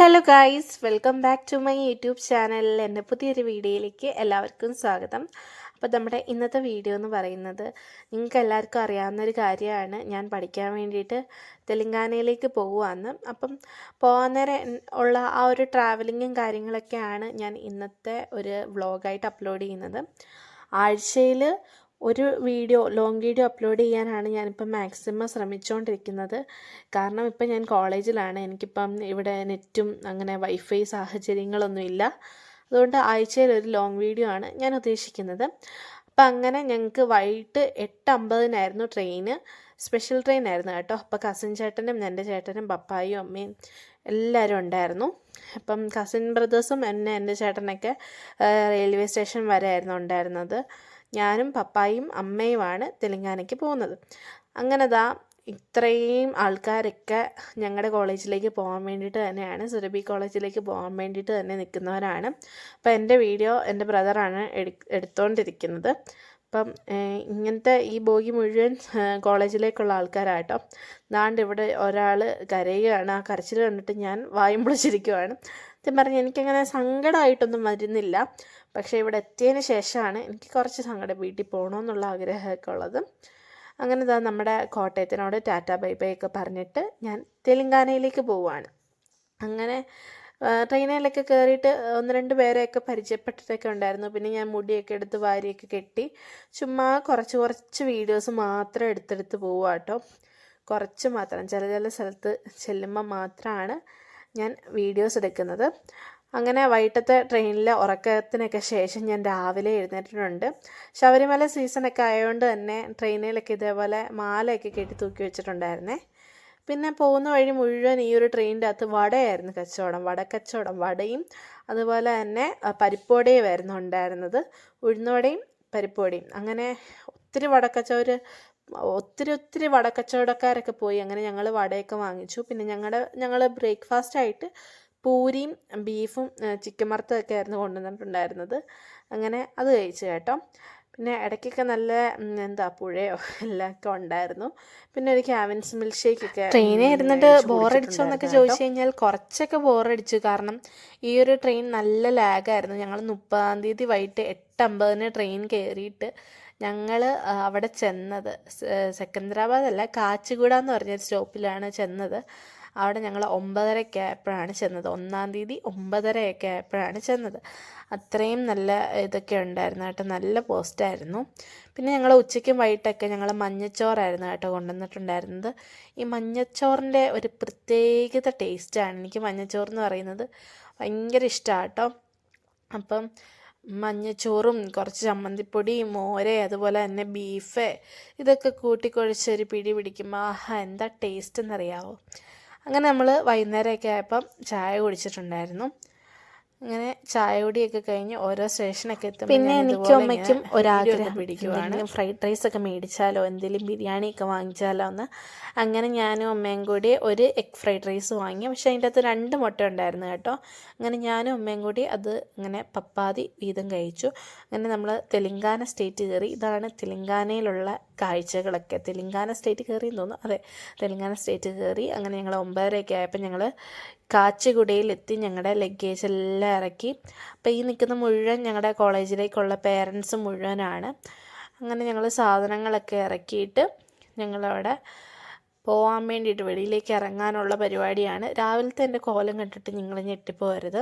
Hello guys welcome back to my YouTube ചാനലിൽ എന്റെ പുതിയൊരു വീഡിയോയിലേക്ക് എല്ലാവർക്കും സ്വാഗതം. അപ്പോൾ നമ്മുടെ ഇന്നത്തെ വീഡിയോ എന്ന് പറയുന്നത് നിങ്ങൾക്ക് എല്ലാവർക്കും അറിയാവുന്ന ഒരു കാര്യമാണ്. ഞാൻ പഠിക്കാൻ വേണ്ടിയിട്ട് തെലങ്കാനയിലേക്ക് പോകുവാന്ന് അപ്പം പോകാൻ ഉള്ള ആ ഒരു ട്രാവലിങ്ങും കാര്യങ്ങളൊക്കെയാണ് ഞാൻ ഇന്നത്തെ ഒരു വ്ളോഗായിട്ട് അപ്ലോഡ് ചെയ്യുന്നത്. ആഴ്ചയിൽ ഒരു വീഡിയോ ലോങ് വീഡിയോ അപ്ലോഡ് ചെയ്യാനാണ് ഞാനിപ്പം മാക്സിമം ശ്രമിച്ചുകൊണ്ടിരിക്കുന്നത് കാരണം ഇപ്പം ഞാൻ കോളേജിലാണ് എനിക്കിപ്പം ഇവിടെ നെറ്റും അങ്ങനെ വൈഫൈ സാഹചര്യങ്ങളൊന്നും ഇല്ല അതുകൊണ്ട് ആഴ്ചയിൽ ഒരു ലോങ് വീഡിയോ ആണ് ഞാൻ ഉദ്ദേശിക്കുന്നത്. അപ്പം അങ്ങനെ ഞങ്ങൾക്ക് വൈകിട്ട് എട്ട് അമ്പതിനായിരുന്നു ട്രെയിന് സ്പെഷ്യൽ ട്രെയിൻ ആയിരുന്നു കേട്ടോ. അപ്പോൾ കസിൻ ചേട്ടനും എന്റെ ചേട്ടനും പപ്പായും അമ്മയും എല്ലാവരും ഉണ്ടായിരുന്നു. അപ്പം കസിൻ ബ്രദേഴ്സും എന്നെ എന്റെ ചേട്ടനൊക്കെ റെയിൽവേ സ്റ്റേഷൻ വരെ ആയിരുന്നു ഉണ്ടായിരുന്നത്. ഞാനും പപ്പായും അമ്മയുമാണ് തെലങ്കാനയ്ക്ക് പോകുന്നത്. അങ്ങനെ ഇത്രയും ആൾക്കാരൊക്കെ ഞങ്ങളുടെ കോളേജിലേക്ക് പോകാൻ വേണ്ടിയിട്ട് തന്നെയാണ് സുരഭി കോളേജിലേക്ക് പോകാൻ വേണ്ടിയിട്ട് തന്നെ നിൽക്കുന്നവരാണ് അപ്പം എന്റെ വീഡിയോ എന്റെ ബ്രദറാണ് എടു എടുത്തുകൊണ്ടിരിക്കുന്നത് അപ്പം ഇങ്ങനത്തെ ഈ ബോഗി മുഴുവൻ കോളേജിലേക്കുള്ള ആൾക്കാരാട്ടോ. ദാണ്ട് ഇവിടെ ഒരാൾ കരയുകയാണ്. ആ കരച്ചിൽ കണ്ടിട്ട് ഞാൻ വായും പൊളിച്ചിരിക്കുവാണ്. സത്യം പറഞ്ഞാൽ എനിക്കങ്ങനെ സങ്കടമായിട്ടൊന്നും വരുന്നില്ല. പക്ഷേ ഇവിടെ എത്തിയതിന് ശേഷമാണ് എനിക്ക് കുറച്ച് സങ്കടം വീട്ടിൽ പോകണമെന്നുള്ള ആഗ്രഹമൊക്കെ ഉള്ളത്. അങ്ങനെ ഇതാ നമ്മുടെ കോട്ടയത്തിനോട് ടാറ്റ ബൈ ബൈ ഒക്കെ പറഞ്ഞിട്ട് ഞാൻ തെലങ്കാനയിലേക്ക് പോവുകയാണ്. അങ്ങനെ ട്രെയിനിലൊക്കെ കയറിയിട്ട് ഒന്ന് രണ്ട് പേരെയൊക്കെ പരിചയപ്പെട്ടിട്ടൊക്കെ ഉണ്ടായിരുന്നു. പിന്നെ ഞാൻ മുടിയൊക്കെ എടുത്ത് വാരിയൊക്കെ കെട്ടി ചുമ്മാ കുറച്ച് കുറച്ച് വീഡിയോസ് മാത്രം എടുത്തെടുത്ത് പോവുക കേട്ടോ. കുറച്ച് മാത്രം ചില ചില സ്ഥലത്ത് ചെല്ലുമ്പോൾ മാത്രമാണ് ഞാൻ വീഡിയോസ് എടുക്കുന്നത്. അങ്ങനെ വൈകിട്ടത്തെ ട്രെയിനിലെ ഉറക്കത്തിനൊക്കെ ശേഷം ഞാൻ രാവിലെ എഴുന്നേറ്റിട്ടുണ്ട്. ശബരിമല സീസണൊക്കെ ആയതുകൊണ്ട് തന്നെ ട്രെയിനിലൊക്കെ ഇതേപോലെ മാലയൊക്കെ കെട്ടി തൂക്കി വെച്ചിട്ടുണ്ടായിരുന്നേ. പിന്നെ പോകുന്ന വഴി മുഴുവൻ ഈ ഒരു ട്രെയിനിന്റെ അകത്ത് വടയായിരുന്നു കച്ചവടം. വടക്കച്ചവടം വടയും അതുപോലെ തന്നെ പരിപ്പോടയുമായിരുന്നു ഉണ്ടായിരുന്നത്. ഉഴുന്നുവടയും പരിപ്പോടയും അങ്ങനെ ഒത്തിരി വടക്കച്ചവർ ഒത്തിരി ഒത്തിരി വടക്കച്ചവടക്കാരൊക്കെ പോയി. അങ്ങനെ ഞങ്ങൾ വടയൊക്കെ വാങ്ങിച്ചു. പിന്നെ ഞങ്ങളുടെ ഞങ്ങൾ ബ്രേക്ക്ഫാസ്റ്റ് ആയിട്ട് പൂരിയും ബീഫും ചിക്കൻ വറുത്തതൊക്കെ ആയിരുന്നു കൊണ്ടുവന്നിട്ടുണ്ടായിരുന്നത്. അങ്ങനെ അത് കഴിച്ചു കേട്ടോ. പിന്നെ ഇടയ്ക്കൊക്കെ നല്ല എന്താ പുഴയോ എല്ലാമൊക്കെ ഉണ്ടായിരുന്നു. പിന്നെ ഒരു ക്യാവിൻസ് മിൽക്ക് ഷേക്ക് ഒക്കെ ട്രെയിനിൽ ഇരുന്നിട്ട് ബോറടിച്ചോ എന്നൊക്കെ ചോദിച്ചു കഴിഞ്ഞാൽ കുറച്ചൊക്കെ ബോറടിച്ചു കാരണം ഈ ഒരു ട്രെയിൻ നല്ല ലാഗായിരുന്നു ഞങ്ങൾ മുപ്പതാം തീയതി വൈകിട്ട് എട്ട് അമ്പതിന് ട്രെയിൻ കയറിയിട്ട് ഞങ്ങൾ അവിടെ ചെന്നത്. സെക്കന്ദരാബാദ് അല്ല കാച്ചിഗുഡ എന്ന് പറഞ്ഞൊരു സ്റ്റോപ്പിലാണ് ചെന്നത്. അവിടെ ഞങ്ങൾ ഒമ്പതരയ്ക്ക് ആയപ്പോഴാണ് ചെന്നത്. ഒന്നാം തീയതി ഒമ്പതരയൊക്കെ ആയപ്പോഴാണ് ചെന്നത്. അത്രയും നല്ല ഇതൊക്കെ ഉണ്ടായിരുന്നു കേട്ടോ. നല്ല പോസ്റ്റായിരുന്നു. പിന്നെ ഞങ്ങൾ ഉച്ചയ്ക്കും വൈകിട്ടൊക്കെ ഞങ്ങൾ മഞ്ഞച്ചോറായിരുന്നു കേട്ടോ കൊണ്ടുവന്നിട്ടുണ്ടായിരുന്നത്. ഈ മഞ്ഞച്ചോറിന്റെ ഒരു പ്രത്യേകത ടേസ്റ്റാണ്. എനിക്ക് മഞ്ഞച്ചോറ് എന്ന് പറയുന്നത് ഭയങ്കര ഇഷ്ടമാണ് കേട്ടോ. അപ്പം മഞ്ഞച്ചോറും കുറച്ച് ചമ്മന്തിപ്പൊടി മോര് അതുപോലെ തന്നെ ബീഫ് ഇതൊക്കെ കൂട്ടിക്കുഴച്ചൊരു പിടി പിടിക്കുമ്പോൾ ആഹാ എന്താ ടേസ്റ്റ് എന്നറിയാവോ? അങ്ങനെ നമ്മൾ വൈകുന്നേരമൊക്കെ ആയപ്പം ചായ കുടിച്ചിട്ടുണ്ടായിരുന്നു. അങ്ങനെ ചായ കുടിയൊക്കെ കഴിഞ്ഞ് ഓരോ സ്റ്റേഷനൊക്കെ എത്തും പിന്നെ എനിക്കും അമ്മയ്ക്കും ഒരാഗ്രഹം. പിടിക്കുവാണ്. ഫ്രൈഡ് റൈസ് ഒക്കെ മേടിച്ചാലോ എന്തെങ്കിലും ബിരിയാണി ഒക്കെ വാങ്ങിച്ചാലോ എന്ന്. അങ്ങനെ ഞാനും അമ്മയും കൂടി ഒരു എഗ് ഫ്രൈഡ് റൈസ് വാങ്ങി. പക്ഷെ അതിന്റെ അകത്ത് രണ്ട് മുട്ട ഉണ്ടായിരുന്നു കേട്ടോ. അങ്ങനെ ഞാനും അമ്മയും കൂടി അത് ഇങ്ങനെ പപ്പാതി വീതം കഴിച്ചു. അങ്ങനെ നമ്മൾ തെലങ്കാന സ്റ്റേറ്റ് കയറി. ഇതാണ് തെലങ്കാനയിലുള്ള കാഴ്ചകളൊക്കെ. തെലങ്കാന സ്റ്റേറ്റ് കയറി തോന്നുന്നു. അതെ തെലങ്കാന സ്റ്റേറ്റ് കയറി അങ്ങനെ ഞങ്ങൾ ഒമ്പതരയൊക്കെ ആയപ്പോൾ ഞങ്ങൾ കാച്ചുകുടയിലെത്തി ഞങ്ങളുടെ ലഗേജ് എല്ലാം ഇറക്കി. അപ്പോൾ ഈ നിൽക്കുന്ന മുഴുവൻ ഞങ്ങളുടെ കോളേജിലേക്കുള്ള പേരൻസ് മുഴുവനാണ്. അങ്ങനെ ഞങ്ങൾ സാധനങ്ങളൊക്കെ ഇറക്കിയിട്ട് ഞങ്ങളവിടെ പോകാൻ വേണ്ടിയിട്ട് വെളിയിലേക്ക് ഇറങ്ങാനുള്ള പരിപാടിയാണ്. രാവിലത്തെ എന്റെ കോലം കണ്ടിട്ട് നിങ്ങൾ ഞെട്ടിപ്പോരുത്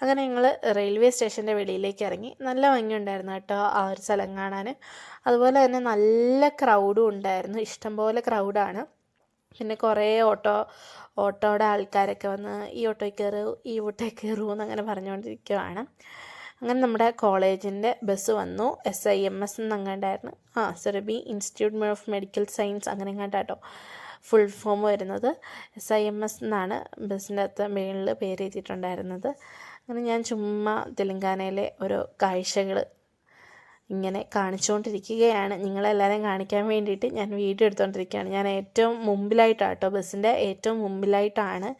അങ്ങനെ ഞങ്ങൾ റെയിൽവേ സ്റ്റേഷന്റെ വെളിയിലേക്ക് ഇറങ്ങി. നല്ല ഭംഗിയുണ്ടായിരുന്നു കേട്ടോ ആ ഒരു സ്ഥലം കാണാൻ. അതുപോലെ തന്നെ നല്ല ക്രൗഡും ഉണ്ടായിരുന്നു. ഇഷ്ടംപോലെ ക്രൗഡാണ് പിന്നെ കുറേ ഓട്ടോ ഓട്ടോയുടെ ആൾക്കാരൊക്കെ വന്ന് ഈ ഓട്ടോയിൽ കയറൂ ഈ ഓട്ടോയിൽ കയറൂ എന്നങ്ങനെ പറഞ്ഞുകൊണ്ടിരിക്കുവാണ്. അങ്ങനെ നമ്മുടെ കോളേജിന്റെ ബസ് വന്നു. എസ് ഐ എം എസ് എന്നങ്ങാണ്ടായിരുന്നു ആ സെറബി ഇൻസ്റ്റിറ്റ്യൂട്ട് ഓഫ് മെഡിക്കൽ സയൻസ് അങ്ങനെ എങ്ങാണ്ടാട്ടോ ഫുൾ ഫോം വരുന്നത്. എസ് ഐ എം എസ് എന്നാണ് ബസ്സിന്റെ അകത്ത് മേളിൽ പേര് എഴുതിയിട്ടുണ്ടായിരുന്നത്. അങ്ങനെ ഞാൻ ചുമ്മാ തെലങ്കാനയിലെ ഓരോ കാഴ്ചകൾ ഇങ്ങനെ കാണിച്ചുകൊണ്ടിരിക്കുകയാണ്. നിങ്ങളെല്ലാവരെയും കാണിക്കാൻ വേണ്ടിയിട്ട് ഞാൻ വീഡിയോ എടുത്തുകൊണ്ടിരിക്കുകയാണ്. ഞാൻ ഏറ്റവും മുമ്പിലായിട്ടാണ് കേട്ടോ ബസ്സിന്റെ ഏറ്റവും മുമ്പിലായിട്ടാണ്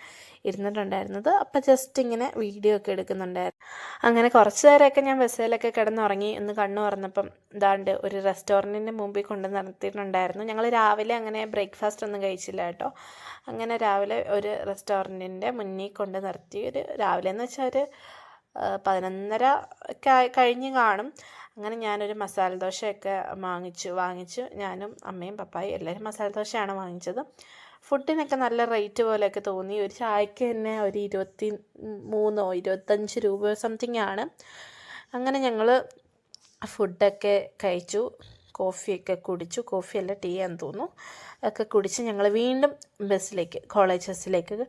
ഇരുന്നിട്ടുണ്ടായിരുന്നത്. അപ്പോൾ ജസ്റ്റ് ഇങ്ങനെ വീഡിയോ ഒക്കെ എടുക്കുന്നുണ്ടായിരുന്നു. അങ്ങനെ കുറച്ച് നേരമൊക്കെ ഞാൻ ബസ്സിലൊക്കെ കിടന്നുറങ്ങി. ഒന്ന് കണ്ണു തുറന്നപ്പം ഇതാണ്ട് ഒരു റെസ്റ്റോറന്റിന്റെ മുമ്പിൽ കൊണ്ട് നിർത്തിയിട്ടുണ്ടായിരുന്നു ഞങ്ങൾ രാവിലെ അങ്ങനെ ബ്രേക്ക്ഫാസ്റ്റ് ഒന്നും കഴിച്ചില്ല കേട്ടോ. അങ്ങനെ രാവിലെ ഒരു റെസ്റ്റോറന്റിന്റെ മുന്നിൽ കൊണ്ട് നിർത്തി. ഒരു രാവിലെ എന്ന് വെച്ചാൽ ഒരു പതിനൊന്നര കഴിഞ്ഞ് കാണും. അങ്ങനെ ഞാനൊരു മസാല ദോശയൊക്കെ വാങ്ങിച്ചു. വാങ്ങിച്ചു. ഞാനും അമ്മയും പപ്പായും എല്ലാവരും മസാല ദോശയാണ് വാങ്ങിച്ചത്. ഫുഡിനൊക്കെ നല്ല റേറ്റ് പോലെയൊക്കെ തോന്നി. ഒരു ചായക്ക് തന്നെ ഒരു ഇരുപത്തി മൂന്നോ ഇരുപത്തഞ്ച് രൂപ സംതിങ് ആണ്. അങ്ങനെ ഞങ്ങൾ ഫുഡൊക്കെ കഴിച്ചു. കോഫിയൊക്കെ കുടിച്ചു. കോഫിയല്ല ടീ എന്ന് തോന്നുന്നു. ഒക്കെ കുടിച്ച് ഞങ്ങൾ വീണ്ടും ബസ്സിലേക്ക് കോളേജ് ബസ്സിലേക്ക്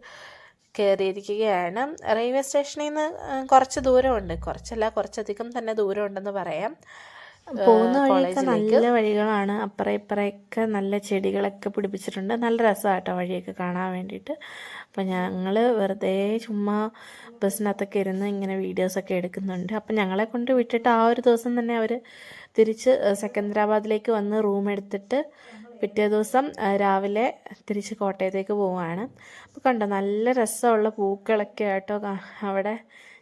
കയറിയിരിക്കുകയാണ്. റെയിൽവേ സ്റ്റേഷനിൽ നിന്ന് കുറച്ച് ദൂരമുണ്ട്. കുറച്ചല്ല കുറച്ചധികം തന്നെ ദൂരമുണ്ടെന്ന് പറയാം. പോകുന്ന വഴിയൊക്കെ നല്ല വഴികളാണ്. അപ്പുറം ഇപ്പുറമൊക്കെ നല്ല ചെടികളൊക്കെ പിടിപ്പിച്ചിട്ടുണ്ട്. നല്ല രസമാട്ടോ വഴിയൊക്കെ കാണാൻ വേണ്ടിയിട്ട്. അപ്പം ഞങ്ങൾ വെറുതെ ചുമ്മാ ബസ്സിനകത്തൊക്കെ ഇരുന്ന് ഇങ്ങനെ വീഡിയോസൊക്കെ എടുക്കുന്നുണ്ട്. അപ്പം ഞങ്ങളെ കൊണ്ട് വിട്ടിട്ട് ആ ഒരു ദിവസം തന്നെ അവർ തിരിച്ച് സെക്കന്ദരാബാദിലേക്ക് വന്ന് റൂം എടുത്തിട്ട് പിറ്റേ ദിവസം രാവിലെ തിരിച്ച് കോട്ടയത്തേക്ക് പോവുകയാണ്. അപ്പോൾ കണ്ടോ നല്ല രസമുള്ള പൂക്കളൊക്കെ ആയിട്ടോ അവിടെ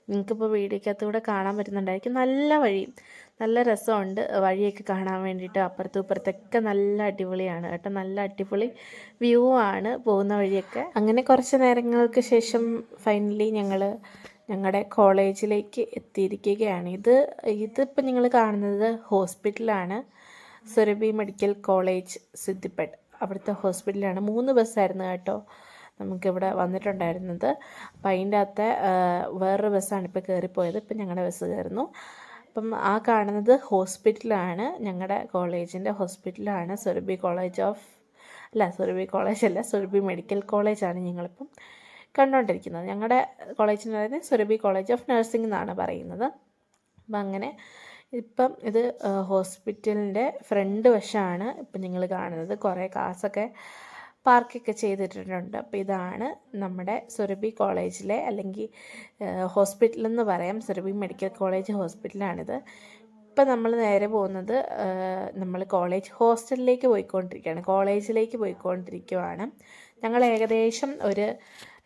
നിങ്ങൾക്കിപ്പോൾ വീഡിയോക്കകത്തൂടെ കാണാൻ പറ്റുന്നുണ്ടായിരിക്കും. നല്ല വഴി നല്ല രസമുണ്ട് വഴിയൊക്കെ കാണാൻ വേണ്ടിയിട്ട്. അപ്പുറത്തും ഇപ്പുറത്തൊക്കെ നല്ല അടിപൊളിയാണ് കേട്ടോ. നല്ല അടിപൊളി വ്യൂ ആണ് പോകുന്ന വഴിയൊക്കെ. അങ്ങനെ കുറച്ച് നേരങ്ങൾക്ക് ശേഷം ഫൈനലി ഞങ്ങൾ ഞങ്ങളുടെ കോളേജിലേക്ക് എത്തിയിരിക്കുകയാണ്. ഇത് ഇതിപ്പോൾ നിങ്ങൾ കാണുന്നത് ഹോസ്പിറ്റലാണ്. Surabhi medical college Siddipet. അവിടുത്തെ ഹോസ്പിറ്റലാണ്. മൂന്ന് ബസ്സായിരുന്നു കേട്ടോ. നമുക്കിവിടെ വന്നിട്ടുണ്ടായിരുന്നത്. അപ്പം അതിന്റെ അകത്തെ വേറൊരു ബസ്സാണ് ഇപ്പോൾ കയറിപ്പോയത് ഇപ്പം ഞങ്ങളുടെ ബസ് കയറുന്നു. അപ്പം ആ കാണുന്നത് ഹോസ്പിറ്റലാണ്. ഞങ്ങളുടെ കോളേജിന്റെ ഹോസ്പിറ്റലാണ്. സുരഭി കോളേജ് ഓഫ് അല്ല സുരഭി കോളേജ് അല്ല സുരഭി മെഡിക്കൽ കോളേജാണ് ഞങ്ങളിപ്പം കണ്ടുകൊണ്ടിരിക്കുന്നത് ഞങ്ങളുടെ കോളേജിന് പറയുന്നത് സുരഭി കോളേജ് ഓഫ് നഴ്സിംഗ് എന്നാണ് പറയുന്നത്. അപ്പം അങ്ങനെ ഇപ്പം ഇത് ഹോസ്പിറ്റലിന്റെ ഫ്രണ്ട് വശമാണ് ഇപ്പം നിങ്ങൾ കാണുന്നത്. കുറേ കാസൊക്കെ പാർക്കൊക്കെ ചെയ്തിട്ടുണ്ട്. അപ്പോൾ ഇതാണ് നമ്മുടെ സുരഭി കോളേജിലെ അല്ലെങ്കിൽ ഹോസ്പിറ്റൽ എന്ന് പറയാം. സുരഭി മെഡിക്കൽ കോളേജ് ഹോസ്പിറ്റലാണിത്. ഇപ്പം നമ്മൾ നേരെ പോകുന്നത് നമ്മൾ കോളേജ് ഹോസ്റ്റലിലേക്ക് പോയിക്കൊണ്ടിരിക്കുകയാണ്. കോളേജിലേക്ക് പോയിക്കൊണ്ടിരിക്കുവാണ്. ഞങ്ങൾ ഏകദേശം ഒരു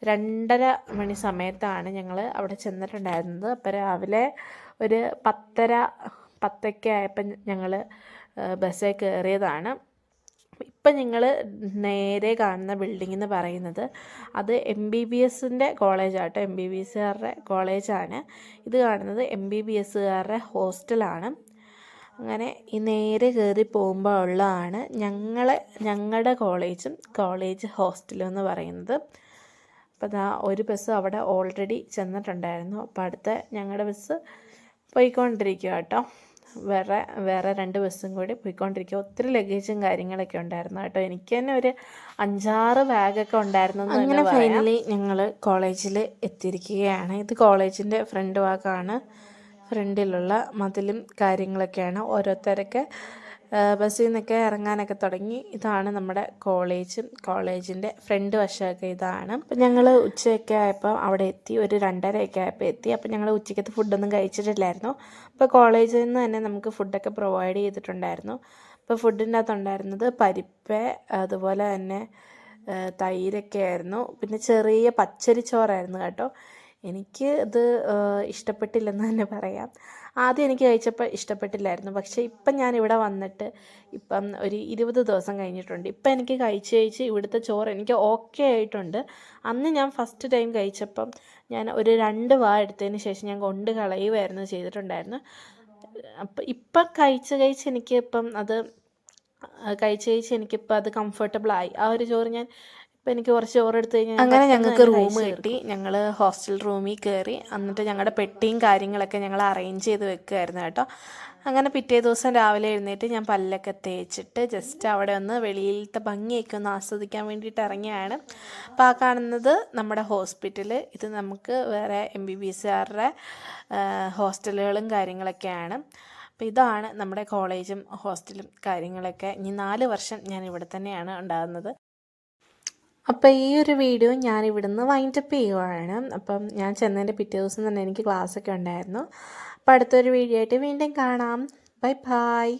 രണ്ടര മണി സമയത്താണ് ഞങ്ങൾ അവിടെ ചെന്നിട്ടുണ്ടായിരുന്നത്. അപ്പോൾ രാവിലെ ഒരു പത്തര പത്തൊക്കെ ആയപ്പോൾ ഞങ്ങൾ ബസ്സിൽ കയറിയതാണ്. ഇപ്പം നിങ്ങൾ നേരെ കാണുന്ന ബിൽഡിംഗ് എന്ന് പറയുന്നത് അത് എം ബി ബി എസിന്റെ കോളേജാട്ടോ എം ബി ബി എസ്സുകാരുടെ കോളേജാണ് ഇത് കാണുന്നത് എം ബി ബി എസ്സുകാരുടെ ഹോസ്റ്റലാണ് അങ്ങനെ ഈ നേരെ കയറി പോകുമ്പോൾ ഉള്ളതാണ് ഞങ്ങളെ ഞങ്ങളുടെ കോളേജും കോളേജ് ഹോസ്റ്റലും എന്ന് പറയുന്നത്. അപ്പോൾ ദാ ഒരു ബസ് അവിടെ ഓൾറെഡി ചെന്നിട്ടുണ്ടായിരുന്നു. അപ്പോൾ അടുത്ത ഞങ്ങളുടെ ബസ് പോയിക്കൊണ്ടിരിക്കുക കേട്ടോ വേറെ വേറെ രണ്ട് ബസ്സും കൂടി പോയിക്കൊണ്ടിരിക്കുക. ഒത്തിരി ലഗേജും കാര്യങ്ങളൊക്കെ ഉണ്ടായിരുന്നു കേട്ടോ. എനിക്ക് തന്നെ ഒരു അഞ്ചാറ് ബാഗൊക്കെ ഉണ്ടായിരുന്നു അങ്ങനെ ഫൈനലി ഞങ്ങൾ കോളേജിൽ എത്തിയിരിക്കുകയാണ്. ഇത് കോളേജിന്റെ ഫ്രണ്ട് ഭാഗമാണ്. ഫ്രണ്ടിലുള്ള മതിലും കാര്യങ്ങളൊക്കെയാണ്. ഓരോരുത്തരൊക്കെ ബസ്സിൽ നിന്നൊക്കെ ഇറങ്ങാനൊക്കെ തുടങ്ങി. ഇതാണ് നമ്മുടെ കോളേജ് കോളേജിന്റെ ഫ്രണ്ട് വശമൊക്കെ ഇതാണ്. അപ്പം ഞങ്ങൾ ഉച്ചയൊക്കെ ആയപ്പോൾ അവിടെ എത്തി ഒരു രണ്ടരയൊക്കെ ആയപ്പോൾ എത്തി. അപ്പം ഞങ്ങൾ ഉച്ചയ്ക്കത്തെ ഫുഡൊന്നും കഴിച്ചിട്ടില്ലായിരുന്നു. അപ്പോൾ കോളേജിൽ നിന്ന് തന്നെ നമുക്ക് ഫുഡൊക്കെ പ്രൊവൈഡ് ചെയ്തിട്ടുണ്ടായിരുന്നു. അപ്പോൾ ഫുഡിന്റെ അകത്തുണ്ടായിരുന്നത് പരിപ്പ് അതുപോലെ തന്നെ തൈരൊക്കെ ആയിരുന്നു. പിന്നെ ചെറിയ പച്ചരി ചോറായിരുന്നു കേട്ടോ. എനിക്ക് ഇത് ഇഷ്ടപ്പെട്ടില്ലെന്ന് തന്നെ പറയാം. ആദ്യം എനിക്ക് കഴിച്ചപ്പോൾ ഇഷ്ടപ്പെട്ടില്ലായിരുന്നു. പക്ഷേ ഇപ്പം ഞാൻ ഇവിടെ വന്നിട്ട് ഇപ്പം ഒരു ഇരുപത് ദിവസം കഴിഞ്ഞിട്ടുണ്ട്. ഇപ്പം എനിക്ക് കഴിച്ച് കഴിച്ച് ഇവിടുത്തെ ചോറ് എനിക്ക് ഓക്കെ ആയിട്ടുണ്ട്. അന്ന് ഞാൻ ഫസ്റ്റ് ടൈം കഴിച്ചപ്പം ഞാൻ ഒരു രണ്ട് വാ എടുത്തതിന് ശേഷം ഞാൻ കൊണ്ട് കളയുമായിരുന്നു ചെയ്തിട്ടുണ്ടായിരുന്നു. അപ്പം ഇപ്പം കഴിച്ച് കഴിച്ച് എനിക്ക് ഇപ്പം അത് കഴിച്ച് കഴിച്ച് എനിക്കിപ്പോൾ അത് കംഫർട്ടബിൾ ആയി. ആ ഒരു ചോറ് ഞാൻ എനിക്ക് കുറച്ച് ചോറ് എടുത്തു കഴിഞ്ഞാൽ അങ്ങനെ ഞങ്ങൾക്ക് റൂം കിട്ടി. ഞങ്ങൾ ഹോസ്റ്റൽ റൂമിൽ കയറി എന്നിട്ട് ഞങ്ങളുടെ പെട്ടിയും കാര്യങ്ങളൊക്കെ ഞങ്ങൾ അറേഞ്ച് ചെയ്ത് വെക്കുമായിരുന്നു കേട്ടോ. അങ്ങനെ പിറ്റേ ദിവസം രാവിലെ എഴുന്നേറ്റ് ഞാൻ പല്ലൊക്കെ തേച്ചിട്ട് ജസ്റ്റ് അവിടെ ഒന്ന് വെളിയിലത്തെ ഭംഗിയൊക്കെ ഒന്ന് ആസ്വദിക്കാൻ വേണ്ടിയിട്ട് ഇറങ്ങിയാണ്. അപ്പോൾ ആ കാണുന്നത് നമ്മുടെ ഹോസ്പിറ്റൽ ഇത് നമുക്ക് വേറെ എം ബി ബി എസ്സുകാരുടെ ഹോസ്റ്റലുകളും കാര്യങ്ങളൊക്കെയാണ്. അപ്പോൾ ഇതാണ് നമ്മുടെ കോളേജും ഹോസ്റ്റലും കാര്യങ്ങളൊക്കെ. ഇനി നാല് വർഷം ഞാൻ ഇവിടെ തന്നെയാണ് ഉണ്ടാകുന്നത്. അപ്പോൾ ഈ ഒരു വീഡിയോ ഞാൻ ഇവിടുന്ന് വൈൻഡപ്പ് ചെയ്യുവാണ്. അപ്പം ഞാൻ ചെന്നതിന്റെ പിറ്റേ ദിവസം തന്നെ എനിക്ക് ക്ലാസ്സൊക്കെ ഉണ്ടായിരുന്നു. അപ്പോൾ അടുത്തൊരു വീഡിയോ ആയിട്ട് വീണ്ടും കാണാം. Bye bye